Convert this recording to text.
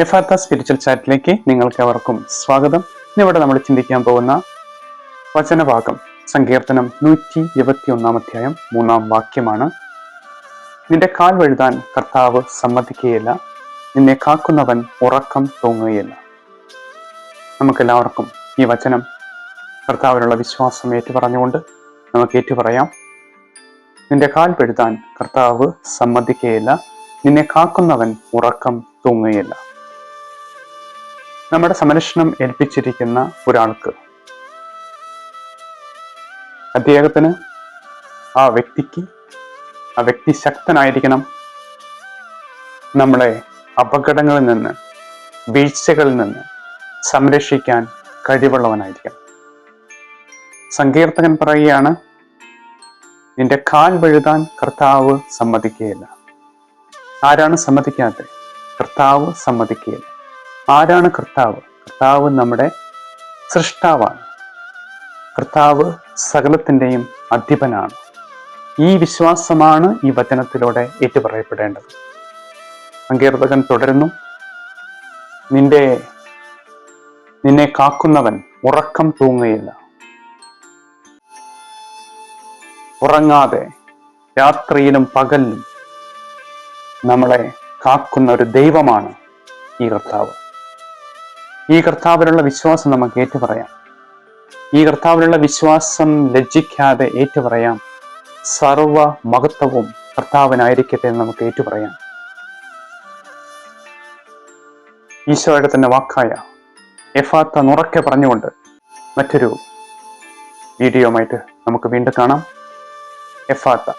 Ephphatha spiritual ചാറ്റിലേക്ക് നിങ്ങൾക്ക് അവർക്കും സ്വാഗതം. ഇന്നിവിടെ നമ്മൾ ചിന്തിക്കാൻ പോകുന്ന വചനഭാഗം സങ്കീർത്തനം നൂറ്റി ഇരുപത്തി ഒന്നാം അധ്യായം മൂന്നാം വാക്യമാണ്. നിന്റെ കാൽ വഴുതാൻ കർത്താവ് സമ്മതിക്കുകയില്ല. നിന്നെ കാക്കുന്നവൻ ഉറക്കം തൂങ്ങുകയില്ല. നമുക്കെല്ലാവർക്കും ഈ വചനം കർത്താവിനുള്ള വിശ്വാസം ഏറ്റുപറഞ്ഞുകൊണ്ട് നമുക്ക് ഏറ്റുപറയാം. നിന്റെ കാൽ പെഴുതാൻ കർത്താവ് സമ്മതിക്കുകയില്ല. നിന്നെ കാക്കുന്നവൻ ഉറക്കം തൂങ്ങുകയില്ല. നമ്മുടെ സംരക്ഷണം ഏൽപ്പിച്ചിരിക്കുന്ന ഒരാൾക്ക്. അദ്ദേഹത്തിന് ആ വ്യക്തിക്ക് ആ വ്യക്തി ശക്തനായിരിക്കണം. നമ്മളെ അപകടങ്ങളിൽ നിന്ന് വീഴ്ചകളിൽ നിന്ന് സംരക്ഷിക്കാൻ കഴിവുള്ളവനായിരിക്കണം. സങ്കീർത്തകൻ പറയുകയാണ് നിന്റെ കാൽ വഴുതാൻ കർത്താവ് സമ്മതിക്കുകയില്ല. ആരാണ് സമ്മതിക്കാത്തത്? കർത്താവ് സമ്മതിക്കുകയില്ല. ആരാണ് കർത്താവ്? കർത്താവ് നമ്മുടെ സൃഷ്ടാവാണ്. കർത്താവ് സകലത്തിന്റെയും അധിപനാണ്. ഈ വിശ്വാസമാണ് ഈ വചനത്തിലൂടെ ഏറ്റുപറയപ്പെടേണ്ടത്. സങ്കീർത്തകൻ തുടരുന്നു. നിന്റെ നിന്നെ കാക്കുന്നവൻ ഉറക്കം തൂങ്ങുകയില്ല. ഉറങ്ങാതെ രാത്രിയിലും പകലിലും നമ്മളെ കാക്കുന്ന ഒരു ദൈവമാണ് ഈ കർത്താവ്. ഈ കർത്താവിലുള്ള വിശ്വാസം നമുക്ക് ഏറ്റുപറയാം. ഈ കർത്താവിലുള്ള വിശ്വാസം ലജ്ജിക്കാതെ ഏറ്റുപറയാം. സർവ മഹത്വവും കർത്താവിനായിരിക്കട്ടെ എന്ന് നമുക്ക് ഏറ്റുപറയാം. ഈശോയുടെ തന്നെ വാക്കായ എഫാത്ത നുറക്കെ പറഞ്ഞുകൊണ്ട് മറ്റൊരു വീഡിയോ ആയിട്ട് നമുക്ക് വീണ്ടും കാണാം. എഫാത്ത.